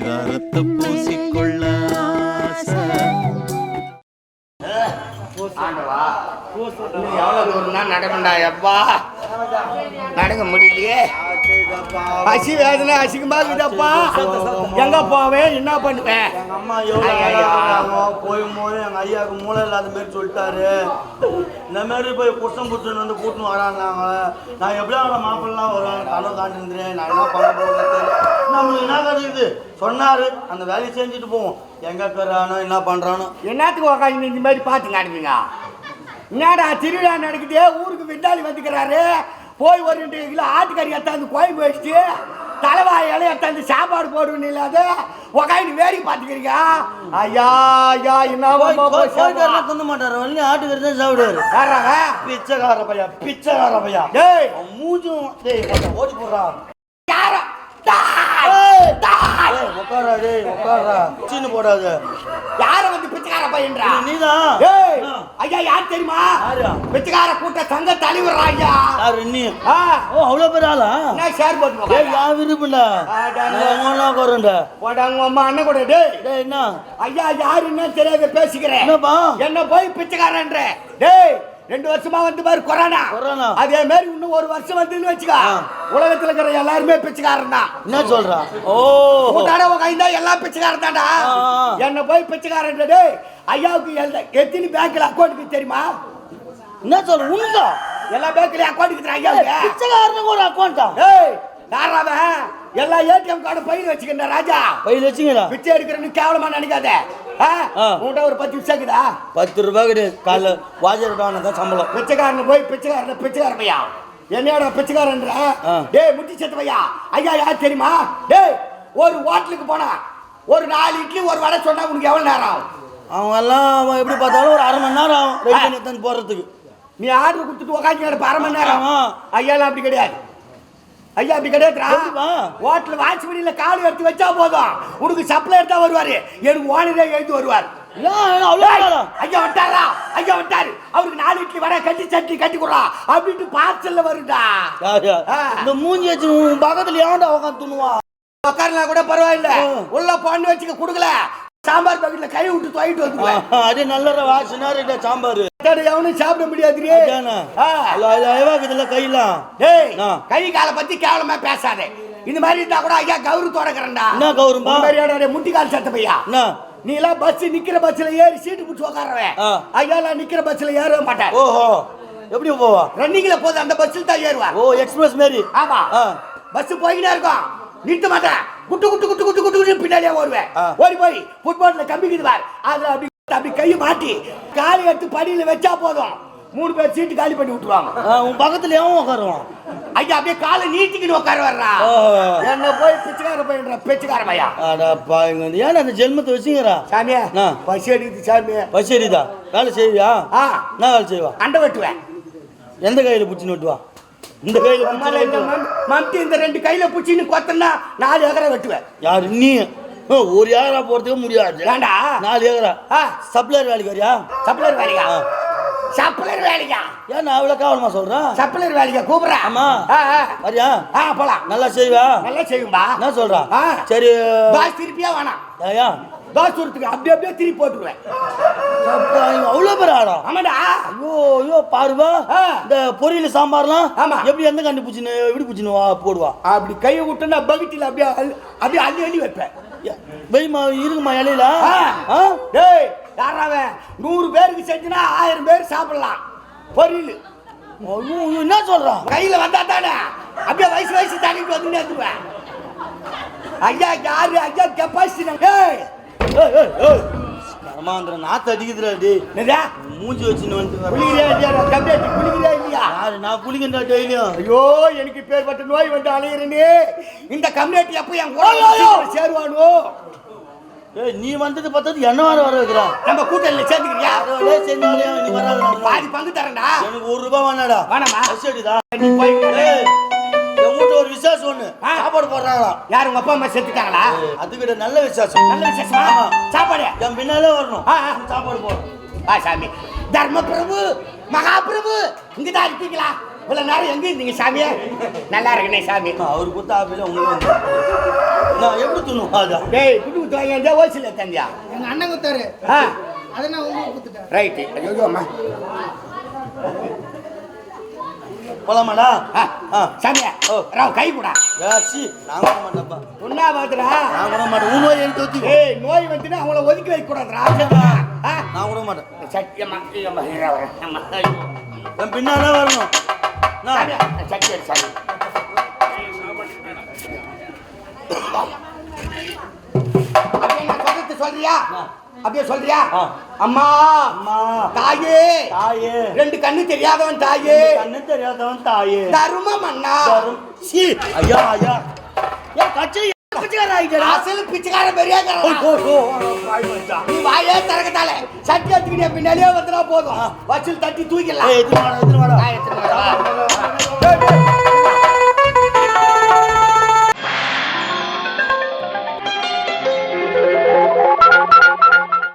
பரிதாரத்தை பூசிக்கொள்ள எவ்வளவு நடக்கண்டா எப்பா. நடக்க முடியலையே. பசி வேதனை அசிங்கமா இருக்குதப்பா. எங்க போவேன் என்ன பண்ணுவேன் எங்க அம்மா எவ்வளோ ஐயா. போகும்போது எங்க ஐயாவுக்கு மூளை இல்லாத மாதிரி சொல்லிட்டாரு. இந்த மாதிரி போய் குஷ்டம் புடிச்சுன்னு வந்து கூட்டின்னு வராங்க நான் எப்படியும் அவனை மாப்பிள்ளலாம் வருவாங்க கனவு காண்டிருந்தேன் நான் என்ன பண்ண போகிறது நம்மளுக்கு என்ன கிடைக்குது சொன்னாரு அந்த வேலையை செஞ்சுட்டு போவோம். எங்க இருக்கிறானோ என்ன பண்றானோ. என்னத்துக்கு உக்காந்து இந்த மாதிரி பார்த்து காட்டுவீங்க? என்னடா திருவிழா நடக்குது? ஊருக்கு விருந்தாளி வந்துக்கிறாரு. போய் ஒரு ரெண்டு கிலோ ஆட்டுக்கறி எடுத்தாந்து கோயில் வச்சுட்டு தலைவாய் இலைய எடுத்தாந்து சாப்பாடு போடுவேன்னு இல்லாத உக்காந்து வேடிக்கை பார்த்துக்கிறீங்க ஐயா ஐயா என்ன தின்ன மாட்டாரு. வள்ளி ஆட்டுக்கறி தான் சாப்பிடுவாரு. யாராங்க பிச்சைக்கார பையா பிச்சைக்கார பையா. டேய். மூஞ்சும் டேய் ஓடி போடுறான் யாரா? உட்காரா டேய் உட்காரா போடாத. யார வந்து பிச்சைக்கார பையன்றா? நீதான். ஐயா யார் தெரியுமா? யாரு? பிச்சைக்கார கூட்ட சங்க தலைவர் ஐயா? யாரு நீ? ஓ அவ்வளோ பேர் ஆளா? என்ன ஷேர் போட்டு ஏய் யா அடடே. நான் உட்காருண்டா போடாங்க அம்மா அண்ணன் கூட டேய். டேய் என்ன? ஐயா யாருன்னு தெரியாத பேசிக்கிறேன். என்னப்பா? என்ன போய் பிச்சைக்காரன்ற? டேய் ரெண்டு வருஷமா வந்து பாரு கொரோனா. கொரோனா. அதே மாதிரி இன்னும் ஒரு வருஷம் வந்துன்னு வச்சுக்கா. உலகத்துல இருக்கிற எல்லாருமே பிச்சைக்காரன் தான். என்ன சொல்றா? ஓ. கூட்டாட உட்காந்தா எல்லாம் பிச்சைக்காரன் தான்டா. என்ன போய் பிச்சைக்காரன்ற டேய் ஐயாவுக்கு எத்தனை பேங்க்ல அக்கௌண்ட்டுக்கு தெரியுமா? என்ன சொல்ற? உண்டா எல்லா பேங்க்லயும் அக்கௌண்ட் ஐயாவுக்கு. பிச்சைக்காரனுக்கு ஒரு அக்கௌண்டா ஏய் யாராவன் எல்லா ஏடிஎம் கார்டு பையில வச்சுக்கின்ற ராஜா. பையில வச்சுங்களா பிச்சை எடுக்கிறன்னு கேவலமா நினைக்காத. உன்கிட்ட ஒரு பத்து நிமிஷம் இருக்குதா? பத்து ரூபாய் கிடையாது. காலைல வாஜர்டான தான் சம்பளம். பிச்சைக்காரன் போய் பிச்சைக்காரன் பிச்சைக்காரன் பையா? என்னடா பிச்சைக்காரன்ற. டேய் முட்டி செத்து பையா? ஐயா யார் தெரியுமா? டேய் ஒரு ஹோட்டலுக்கு போனா ஒரு நாலு இட்லி ஒரு வடை சொன்னா உனக்கு எவ்வளவு நேரம் ஆகும்? அவங்க எல்லாம் அவன் எப்படி பார்த்தாலும் ஒரு அரை மணி நேரம் ஆகும். ரெடி பண்ணி போறதுக்கு. நீ ஆர்டர் கொடுத்துட்டு உக்காந்து அரை மணி நேரம். ஐயாலாம் அப்படி கிடையாது. ஐயா அப்படி எப்படிப்பா? ஹோட்டல் வாட்ச்மேனில் கால் எடுத்து வச்சா போதும். உனக்கு சப்ளை எடுத்தா வருவாரு. எனக்கு ஓனரே எழுதி வருவார். ஐயா வட்டாரா ஐயா வட்டாரு அவருக்கு நாலு இட்லி வடை கட்டி சட்னி கட்டி கொடுறா. அப்படின்ட்டு பார்சல்ல வருடா. இந்த மூஞ்சி வச்சு பக்கத்துல ஏன்டா உட்காந்து துணுவா உட்காரலாம் கூட பரவாயில்ல. உள்ள பொண்ணு வச்சுக்க கொடுக்கல. சாம்பார் பக்கெட்ல கை விட்டு துவைட்டு வந்துக்குவேன் அதே நல்ல வாசனா ரெண்டா சாம்பார். எவனும் சாப்பிட முடியாது இதுல கையெல்லாம்? டேய். கை காலை பத்தி கேவலமா பேசாதே. இந்த மாதிரி இருந்தா கூட ஐயா கௌரவ தொடக்கிறேன்டா என்ன கௌரவமா? முட்டி கால் சட்ட பையா? நீ எல்லாம் பஸ் நிக்கிற பஸ்ல ஏறி சீட்டு பிடிச்சி உட்காரவன். ஐயா எல்லாம் நிக்கிற பஸ்ல ஏற மாட்டேன் ஓஹோ எப்படி போவா? ரன்னிங்ல போது அந்த பஸ்ஸில் தான் ஏறுவார் ஓ எக்ஸ்பிரஸ் மாரி. ஆமா. பஸ் போய்கிட்டே இருக்கும். நிறுத்த மாட்டேன். குட்டு குட்டு குட்டு குட்டு குட்டு பின்னாடியே ஓடுவேன். ஓடி போய் ஃபுட்பால்ல கம்பிக்குது பார். அதுல அப்படி அப்படி கையை மாட்டி காலை எடுத்து படியில வச்சா போதும். மூணு பேர் சீட்டு காலி பண்ணி விட்டுருவாங்க. உன் பக்கத்துல எவன் உட்காருவான் ஐயா அப்படியே காலை நீட்டிக்கிட்டு உட்கார வர்றா. என்ன போய் பிச்சைக்கார பையன்ற பிச்சைக்கார பையா. அடப்பா இங்க வந்து ஏன்டா அந்த ஜென்மத்தை வச்சுங்கிறா? சாமியா. பசி அடிக்குது சாமியா. பசேரிதா வேலை செய்வியா? என்ன வேலை செய்வா? அண்டை வெட்டுவேன். எந்த கையில பிடிச்சி நட்டுவா இந்த கையில பிடிச்சி இந்த ரெண்டு கையில புச்சின்னு கொத்தனா நாலு ஏக்கரை வெட்டுவேன். யாரு நீ? ஒரு ஏக்கரா போறதுக்கு முடியாது. ஏண்டா? நாலு ஏக்கரா. சப்ளையர் வேலைக்கு வரியா? சப்ளர் வேலையா ஆ. சப்ளர் வேலையா ஏன் நான் அவ்வளோ காவலமா சொல்றேன் சப்ளர் வேலையா கூப்பிடுறேன் ஆமா. வரியா? ஆ போலாம். நல்லா செய்வா? நல்லா செய்யும்பா. என்ன சொல்றா? ஆ. சரி. தோசை திருப்பியா வேணாம். ஐயா தோசை சுடுறதுக்கு அப்படியே அப்படியே திருப்பி போட்டுருவேன். அவ்வளோ பேர் ஆடா. ஆமாடா. ஐயோ ஐயோ பாருவா. இந்த பொரியல் சாம்பார்லாம் ஆமா. எப்படி எந்த கண்டு பூச்சின்னு எப்படி பூச்சின்னு போடுவா. அப்படி கையை விட்டுனா பக்கெட்டில் அப்படியே அப்படியே அள்ளி அள்ளி வைப்பேன். வெய்மா இருக்குமா இலையில? டேய் யாராவன் நூறு பேருக்கு செஞ்சுனா ஆயிரம் பேர் சாப்பிடலாம். பொரியல். ஐயோ என்ன சொல்றான் கையில வந்தா தானே? அப்படியே வயசு வயசு தள்ளிட்டு வந்து எடுத்துவேன் ஐயா யாரு? ஐயா கெப்பாசிட்டி ஏய் ஏய், ஏய், ஏய். கர்மாந்திர நாத்து அடிக்குதுடா டேய் என்னதா? மூஞ்சி வச்சுன்னு வந்து குளிக்கிறியா இல்லையா? குளிக்கிறியா இல்லையா? யாரு நான் குளிக்கின்றா டெய்லியும். ஐயோ எனக்கு பேர்பட்ட நோய் வந்து அலையிறனே. இந்த கம்யூனிட்டி எப்போ என். கூட சேருவானோ? ஏய் நீ வந்தது பார்த்தது என்ன வர வர வைக்கிறான் நம்ம கூட்டணியில் சேர்ந்துக்கிறியா? அதோடய செஞ்சாலே நீ வராத பாதி பங்கு தரேன்டா. எனக்கு ஒரு ரூபாய் வேணாடா. வேணாமா? அடிதா சாப்பாடு போடுறாங்களாம் யார் உங்க அப்பா அம்மா செத்துட்டாங்களா? அதுக்கிட்ட நல்ல விசேஷம். நல்ல விசேஷமா. சாப்பாடு? என் பின்னாலே வரணும். சாப்பாடு போடும் ஆ சாமி. தர்ம பிரபு மகாபிரபு இங்கதான் இருக்கீங்களா? இவ்வளவு நேரம் எங்க இருந்தீங்க சாமி? நல்லா இருக்கனே சாமி. அவர் குத்த ஆப்பில உங்களுக்கு நான் எப்படி துண்ணுவா அதான் டேய் குட்டு குத்து வாங்கி இருந்தா ஓசில தந்தியா? எங்க அண்ணன் குத்தாரு அதை நான் உங்களுக்கு குத்துட்டேன் ரைட்டு. ஐயோ அம்மா. போலாமாடா? சாமியா ஓ. ராவ் கை கூடா. ஏசி நான் கூட மாட்டேன்ப்பா. ஒன்னா பாத்துடா நான் கூட மாட்டேன். உன் நோய் எனக்கு ஒத்தி ஏய் நோய் வந்துட்டு அவங்கள ஒதுக்கி வைக்க கூடாதுடா நான் கூட மாட்டேன். சத்தியமா. என் பின்னாலே வரணும். எடு, சாமி. சொல்றியா. அப்படியே சொல்றியா. அம்மா அம்மா. தாயே. தாயே. ரெண்டு கண்ணு தெரியாதவன் தாயே. கண்ணு தெரியாதவன் தாயே. தருமம் அண்ணா தரும். சீ. ஐயா ஐயா. ஏன் கட்சி பிச்சைக்கார ஆயிட்டா அசல் பிச்சைக்கார பெரிய நீ வாயே திறக்கத்தால. சட்டி எடுத்துக்கிட்டே பின்னாடியே வந்துடா போதும். வசூல் தட்டி தூக்கிடலாம். ஏய் எத்தனை